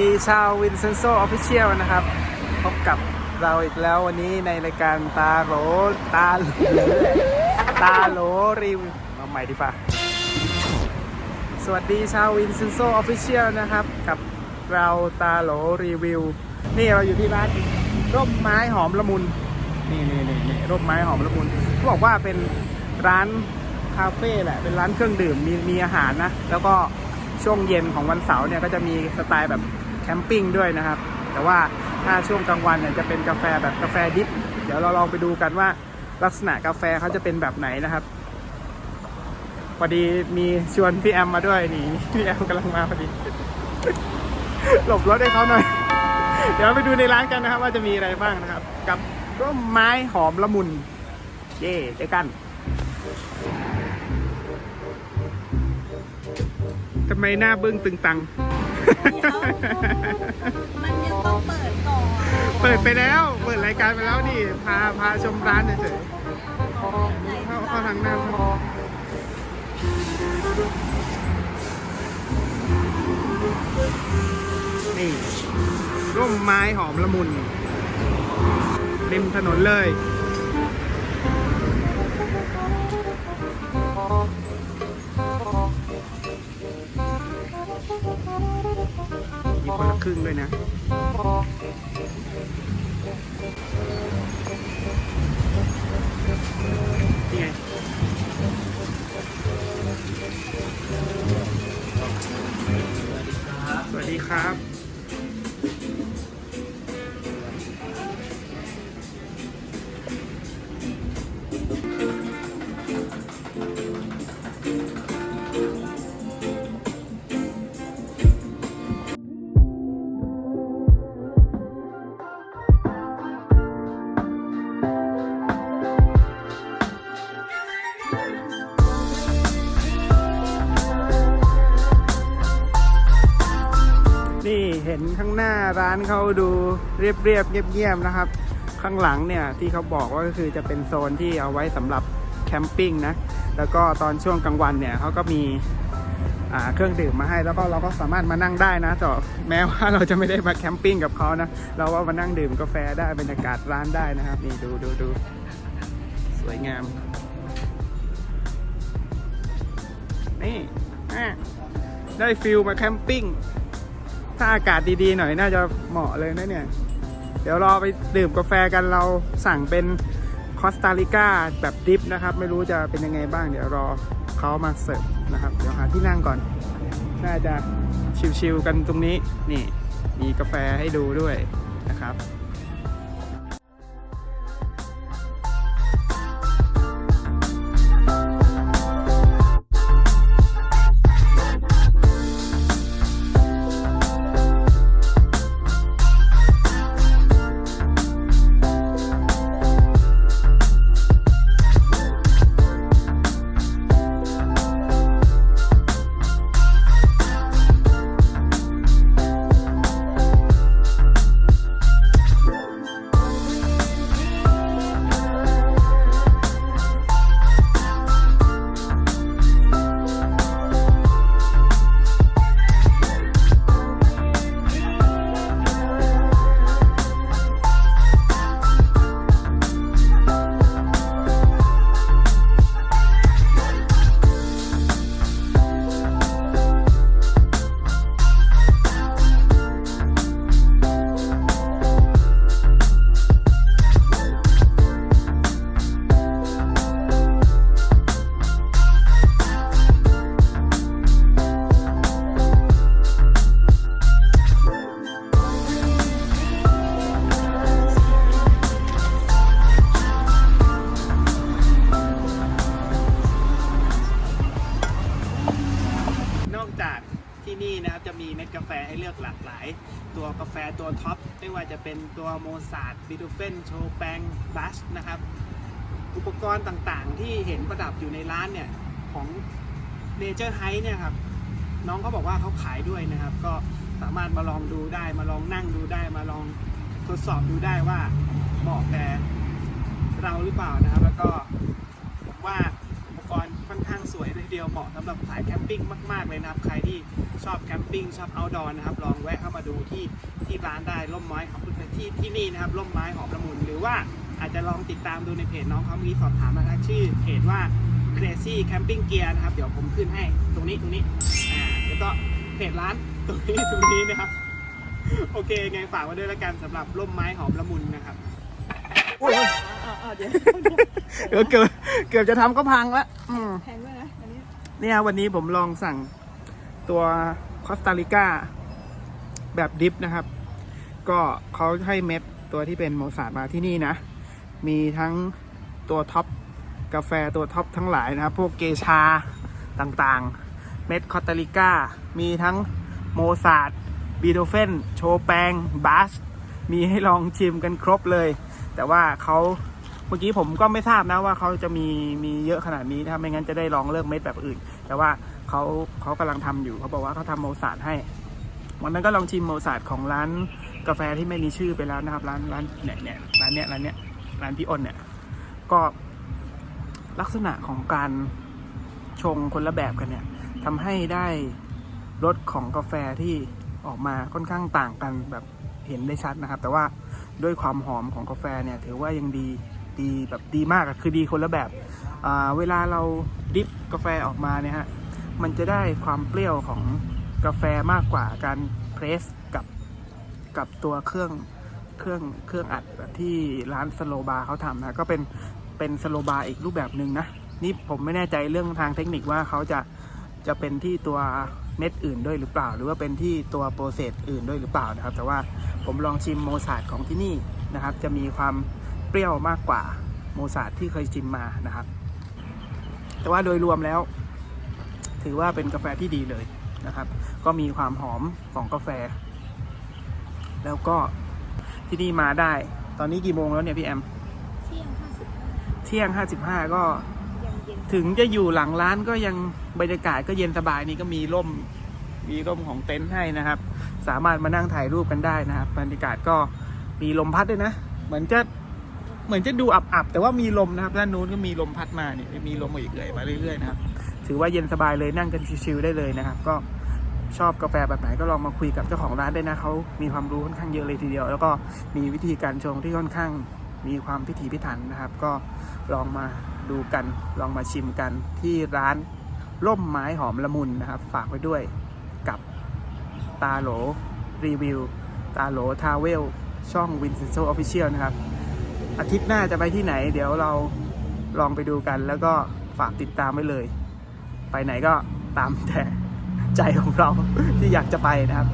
ดีชาววินเซนโซออฟฟิเชียลนะครับ พบกับเราอีกแล้ววันนี้ในรายการตาโหลตาโหลตาโหลรีวิวมาใหม่ดีป่ะ สวัสดีชาววินเซนโซออฟฟิเชียลนะครับ กับเราตาโหลรีวิว นี่เราอยู่ที่ร้านร่มไม้หอมละมุน นี่นี่นี่นี่ร่มไม้หอมละมุนเขาบอกว่าเป็นร้านคาเฟ่แหละ เป็นร้านเครื่องดื่มมีมีอาหารนะ แล้วก็ช่วงเย็นของวันเสาร์เนี่ยก็จะมีสไตล์แบบ มปิ้งด้วยนะครับ แต่ว่าถ้าช่วงกลางวันเนี่ยจะเป็นกาแฟแบบกาแฟดิบเดี๋ยวเราลองไปดูกันว่าลักษณะกาแฟเขาจะเป็นแบบไหนนะครับพอดีมีชวนพี่แอมมาด้วยนี่พี่แอมกำลังมาพอดี หลบรถให้เขาหน่อย เดี๋ยวไปดูในร้านกันนะครับ ว่าจะมีอะไรบ้างนะครับ กับร่มไม้หอมละมุน เย่เจอกันทำไมหน้าบึ้งตึงตัง มันยังต้องเปิดก่อนเปิดไปแล้ว เปิดรายการไปแล้วนี่พาพาชมร้านเฉยๆเข้าเข้าทางหน้านี่ร่มไม้หอมละมุนริมถนนเลย ครึ่งด้วยนะ เห็นข้างหน้าร้านเขาดูเรียบเรียบๆเงียบๆนะครับ ข้างหลังเนี่ยที่เขาบอกว่าก็คือจะเป็นโซนที่เอาไว้สำหรับแคมปิ้งนะแล้วก็ตอนช่วงกลางวันเนี่ยเขาก็มีเครื่องดื่มมาให้แล้วก็เราก็สามารถมานั่งได้นะต่แม้ว่าเราจะไม่ได้มาแคมปิ้งกับเขานะ เราก็มานั่งดื่มกาแฟได้บรรยากาศร้านได้นะครับ นี่ดูดูดูสวยงาม นี่ได้ฟิลมาแคมปิ้ง ถ้าอากาศดีๆหน่อยน่าจะเหมาะเลยนะเนี่ย เดี๋ยวรอไปดื่มกาแฟกันเราสั่งเป็นคอสตาริกาแบบดริฟนะครับ ไม่รู้จะเป็นยังไงบ้าง เดี๋ยวรอเขามาเสิร์ฟนะครับ เดี๋ยวหาที่นั่งก่อน น่าจะชิลๆกันตรงนี้ นี่ มีกาแฟให้ดูด้วยนะครับ อปไม่ว่าจะเป็นตัวโมซาร์ทบิทูเฟนโชแปงบัชนะครับ อุปกรณ์ต่างๆ ที่เห็นประดับอยู่ในร้านเนี่ย ของ Nature h i เนี่ยครับ น้องเขาบอกว่าเขาขายด้วยนะครับ ก็สามารถมาลองดูได้มาลองนั่งดูได้มาลองทดสอบดูได้ว่าเหมาะแต่เราหรือเปล่านะครับ แล้วก็ผมว่า ค่อนข้างสวยเลยทีเดียวเหมาะสำหรับสายแคมปิ้งมาก ๆ เลยนะครับ ใครที่ชอบแคมปิ้งชอบเอาดอร์นะครับ ลองแวะเข้ามาดูที่ที่ร้านได้ร่มไม้ของที่ที่นี่นะครับร่มไม้หอมละมุนหรือว่าอาจจะลองติดตามดูในเพจน้องเขาเมื่อกี้สอบถามมาทางชื่อเพจว่า Crazy Camping Gear นะครับ เดี๋ยวผมขึ้นให้ตรงนี้ตรงนี้อ่าแล้วก็เพจร้านตรงนี้ตรงนี้นะครับ โอเคไงฝากไว้ด้วยแล้วกันสำหรับร่มไม้หอมละมุนนะครับ เดี๋ยวเกือบเกือบเกือบจะทำก็พังละอืมแพงด้วยนะอันนี้เนี่ยวันนี้ผมลองสั่งตัวคอสตาริกาแบบดิฟนะครับ ก็เขาให้เม็ดตัวที่เป็นโมซาดมาที่นี่นะ มีทั้งตัวท็อปกาแฟตัวท็อปทั้งหลายนะครับ พวกเกชาต่างๆ เม็ดคอสตาริกามีทั้งโมซาดบีโดเฟน โชแปงบาสมีให้ลองชิมกันครบเลย แต่ว่าเขา เมื่อกี้ผมก็ไม่ทราบนะว่าเขาจะมีมีเยอะขนาดนี้นะครับไม่งั้นจะได้ลองเลือกเม็ดแบบอื่น แต่ว่าเขาเขากำลังทำอยู่เขาบอกว่าเขาทำโมซาดให้วันนั้นก็ลองชิมโมซาดของร้านกาแฟที่ไม่มีชื่อไปแล้วนะครับ ร้านร้านเนี่ยเนี่ยร้านเนี้ยร้านเนี้ยร้านพี่อ้นเนี่ย ก็ลักษณะของการชงคนละแบบกันเนี่ยทำให้ได้รสของกาแฟที่ออกมาค่อนข้างต่างกันแบบเห็นได้ชัดนะครับ แต่ว่าด้วยความหอมของกาแฟเนี่ยถือว่ายังดี ดีแบบดีมากอะคือดีคนละแบบ เวลาเราดริฟกาแฟออกมาเนี่ยฮะ มันจะได้ความเปรี้ยวของกาแฟมากกว่าการเพรสกับกับตัวเครื่องเครื่องเครื่องอัดที่ร้านสโลบาร์เขาทำนะก็เป็นเป็นสโลบาร์อีกรูปแบบหนึ่งนะ นี่ผมไม่แน่ใจเรื่องทางเทคนิคว่าเขาจะจะเป็นที่ตัวเม็ดอื่นด้วยหรือเปล่า หรือว่าเป็นที่ตัวโปรเซสอื่นด้วยหรือเปล่านะครับ แต่ว่าผมลองชิมโมซาดของที่นี่นะครับ จะมีความ เปรี้ยวมากกว่าโมซาดที่เคยชิมมานะครับ แต่ว่าโดยรวมแล้ว ถือว่าเป็นกาแฟที่ดีเลยนะครับ ก็มีความหอมของกาแฟ แล้วก็ที่นี่มาได้ ตอนนี้กี่โมงแล้วเนี่ยพี่แอม เที่ยงห้าสิบเที่ยง55ก็ยังเย็นถึงจะอยู่หลังร้านก็ยังบรรยากาศก็เย็นสบายนี่ก็มีร่มมีร่มของเต็นท์ให้นะครับ สามารถมานั่งถ่ายรูปกันได้นะครับ บรรยากาศก็มีลมพัดด้วยนะ เหมือนจะ เหมือนจะดูอับๆแต่ว่ามีลมนะครับด้านนู้นก็มีลมพัดมาเนี่ยมีลมเอื่อยมาเรื่อยๆนะครับถือว่าเย็นสบายเลยนั่งกันชิวๆได้เลยนะครับ ก็ชอบกาแฟแบบไหนก็ลองมาคุยกับเจ้าของร้านได้นะเขามีความรู้ค่อนข้างเยอะเลยทีเดียว แล้วก็มีวิธีการชงที่ค่อนข้างมีความพิถีพิถันนะครับ ก็ลองมาดูกันลองมาชิมกันที่ร้านร่มไม้หอมละมุนนะครับ ฝากไว้ด้วยกับตาโหลรีวิว ตาโหลทาเวล ช่องวินเซนโซออฟฟิเชียลนะครับ อาทิตย์หน้าจะไปที่ไหน เดี๋ยวเราลองไปดูกัน แล้วก็ฝากติดตามไว้เลย ไปไหนก็ตามแต่ใจของเราที่อยากจะไปนะครับ